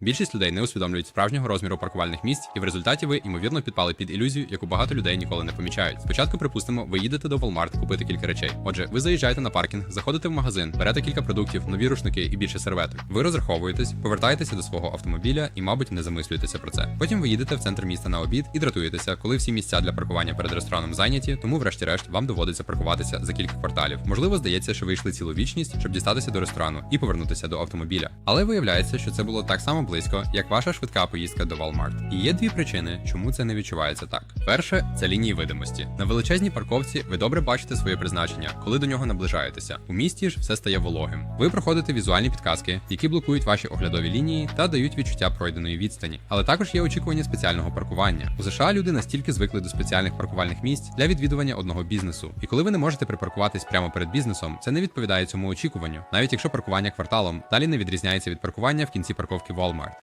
Більшість людей не усвідомлюють справжнього розміру паркувальних місць, і в результаті ви ймовірно підпали під ілюзію, яку багато людей ніколи не помічають. Спочатку, припустимо, ви їдете до Walmart купити кілька речей. Отже, ви заїжджаєте на паркінг, заходите в магазин, берете кілька продуктів, нові рушники і більше серветок. Ви розраховуєтесь, повертаєтеся до свого автомобіля і, мабуть, не замислюєтеся про це. Потім ви їдете в центр міста на обід і дратуєтеся, коли всі місця для паркування перед рестораном зайняті, тому, врешті-решт, вам доводиться паркуватися за кілька кварталів. Можливо, здається, що ви йшли цілу вічність, щоб дістатися до ресторану і повернутися до автомобіля. Але виявляється, що це було так само близько, як ваша швидка поїздка до Walmart. І є дві причини, чому це не відчувається так. Перше це лінії видимості. На величезній парковці ви добре бачите своє призначення, коли до нього наближаєтеся. У місті ж все стає вологим. Ви проходите візуальні підказки, які блокують ваші оглядові лінії та дають відчуття пройденої відстані. Але також є очікування спеціального паркування. У США люди настільки звикли до спеціальних паркувальних місць для відвідування одного бізнесу. І коли ви не можете припаркуватись прямо перед бізнесом, це не відповідає цьому очікуванню, навіть якщо паркування кварталом далі не відрізняється від паркування в кінці парковки Walmart.